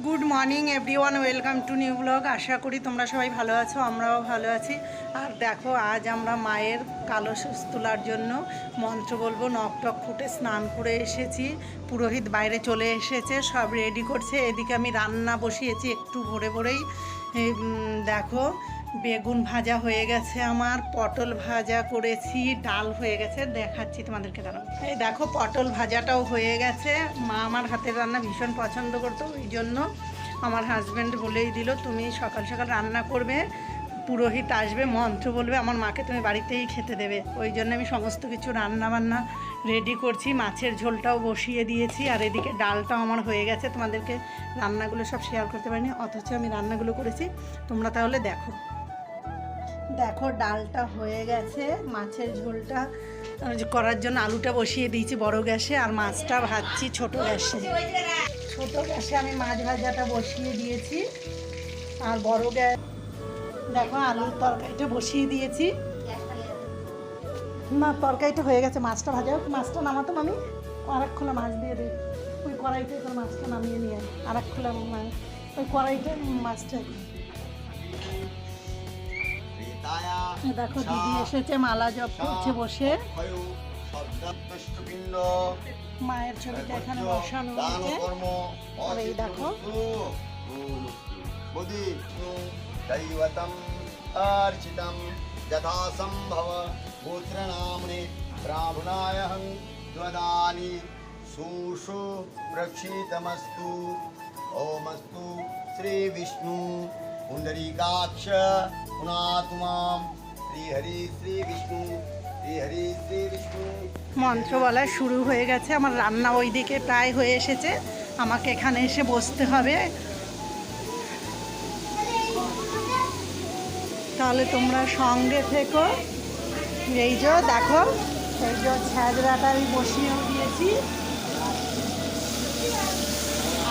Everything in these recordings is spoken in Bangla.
Good morning everyone welcome to new blog আশা করি তোমরা সবাই ভালো আছো, আমরাও ভালো আছি। আর দেখো, আজ আমরা মায়ের কালো তোলার জন্য মন্ত্র বলব, নখ টক ফুটে স্নান করে এসেছি। পুরোহিত বাইরে চলে এসেছে, সব রেডি করছে। এদিকে আমি রান্না বসিয়েছি একটু ভোরে ভোরেই। দেখো বেগুন ভাজা হয়ে গেছে আমার, পটল ভাজা করেছি, ডাল হয়ে গেছে, দেখাচ্ছি তোমাদেরকে দাঁড়াও। এই দেখো, পটল ভাজাটাও হয়ে গেছে। মা আমার হাতের রান্না ভীষণ পছন্দ করতো, ওই জন্য আমার হাজব্যান্ড বলেই দিল, তুমি সকাল সকাল রান্না করবে, পুরোহিত আসবে, মন্ত্র বলবে, আমার মাকে তুমি বাড়িতেই খেতে দেবে। ওই জন্য আমি সমস্ত কিছু রান্না বান্না রেডি করছি, মাছের ঝোলটাও বসিয়ে দিয়েছি, আর এদিকে ডালটাও আমার হয়ে গেছে, তোমাদেরকে রান্নাগুলো সব শেয়ার করতে পারিনি, অথচ আমি রান্নাগুলো করেছি, তোমরা তাহলে দেখো। দেখো, ডালটা হয়ে গেছে, মাছের ঝোলটা। করার জন্য আলুটা বসিয়ে দিয়েছি বড় গ্যাসে, আর মাছটা ভাজছি ছোট গ্যাসে। ছোট গ্যাসে আমি মাছ ভাজাটা বসিয়ে দিয়েছি, আর বড় গ্যাস দেখো, আলুর তরকারিটা বসিয়ে দিয়েছি। না তরকারিটা হয়ে গেছে, মাছটা ভাজা মাছটা নামাতাম আমি আর এক খোলা মাছ দিয়ে দিই ওই কড়াইতে করে মাছটা নামিয়ে নিয়ে আর এক খোলা ওই কড়াইতে মাছটা দেখো দিদি এসেছে, মালা জপ করছে বসে। মায়ের ছবিটা এখানে বসানো হয়েছে। এই দেখো। শ্রী বিষ্ণু পুনাতু মাম মন্ত্র বলা শুরু হয়ে গেছে। আমার রান্না ওইদিকে প্রায় হয়ে এসেছে। আমাকে এখানে এসে বসতে হবে। তাহলে তোমরা সঙ্গে থেকো। এই যে দেখো, এই যে ছ্যাঁচড়াটা আমি বসিয়েও দিয়েছি।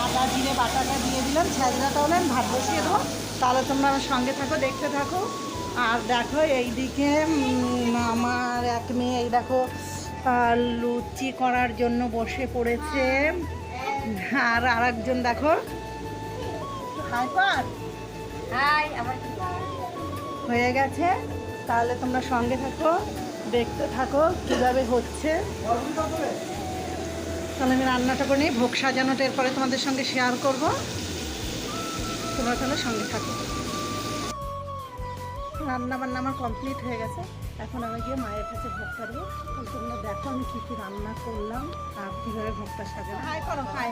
আদা, জিরে, বাটাটা দিয়ে দিলাম। হলে আমি ভাত বসিয়ে দেবো। তাহলে তোমরা আমার সঙ্গে থাকো, দেখতে থাকো। আর দেখো এইদিকে আমার এক মেয়ে এই দেখো লুচি করার জন্য বসে পড়েছে। আর আর একজন দেখো। হাই পার হাই আমার হয়ে গেছে। তাহলে তোমরা সঙ্গে থাকো দেখতে থাকো কীভাবে হচ্ছে। তাহলে আমি রান্নাটা করে নিই ভোগ সাজানোটা এরপরে তোমাদের সঙ্গে শেয়ার করব। তোমরা তাহলে সঙ্গে থাকো। রান্না বান্না আমার কমপ্লিট হয়ে গেছে। এখন আমি গিয়ে মায়ের কাছে ভোগ করব। তোমরা দেখো আমি কী কী রান্না করলাম আর কীভাবে ভোগটা সাজাবো হাই করো হাই।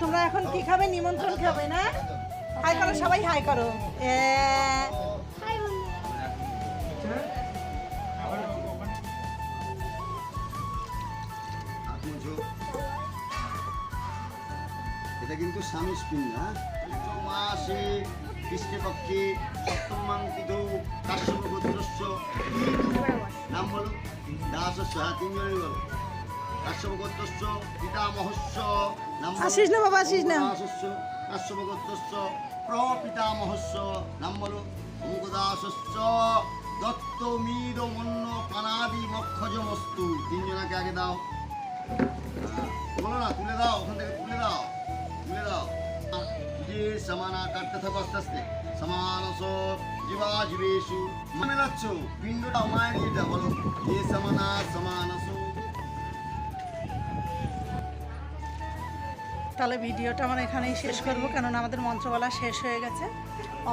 তোমরা এখন কি খাবে? নিমন্ত্রণ খাবে না? হাই করো সবাই হাই করো। এটা কিন্তু স্বামী স্পিন না? মাসে। কৃষ্ণপক্ষে সপ্তম মাঙ্কিত কাশ্যপ গোত্রস্য নাম বলো। দাসস্য হ্যাঁ তিনজনই বলো। কাশ্যপ গোত্রস্য পিতামহস্য নাম। আসিস না বাবা, আসিস না। দাসস্য কাশ্যপ গোত্রস্য প্রপিতামহস্য নাম বলো। অঙ্কদাসস্য দত্ত মিদ মন্ন পানাদি মক্ষজমস্তু তিনজনাকে আগে দাও। বলো না তুলে দাও ওখান থেকে তুলে দাও তুলে দাও। যে সমানা কাটতে থাকো আস্তে আস্তে সমানস জীবা জীবেশু মনে রাখছো পিণ্ডটা মায়ের এটা বলো যে সমানা সমানস তাহলে ভিডিওটা আমরা এখানেই শেষ করব, কেননা আমাদের মন্ত্রবলা শেষ হয়ে গেছে।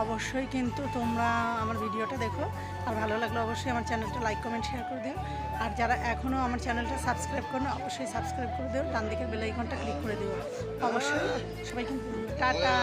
অবশ্যই কিন্তু তোমরা আমার ভিডিওটা দেখো, আর ভালো লাগলে অবশ্যই আমার চ্যানেলটা লাইক, কমেন্ট শেয়ার করে দিও। আর যারা এখনও আমার চ্যানেলটা সাবস্ক্রাইব করো অবশ্যই সাবস্ক্রাইব করে দিও, ডান দিকের বেলাইকনটা ক্লিক করে দিও। অবশ্যই সবাই কিন্তু টাটা।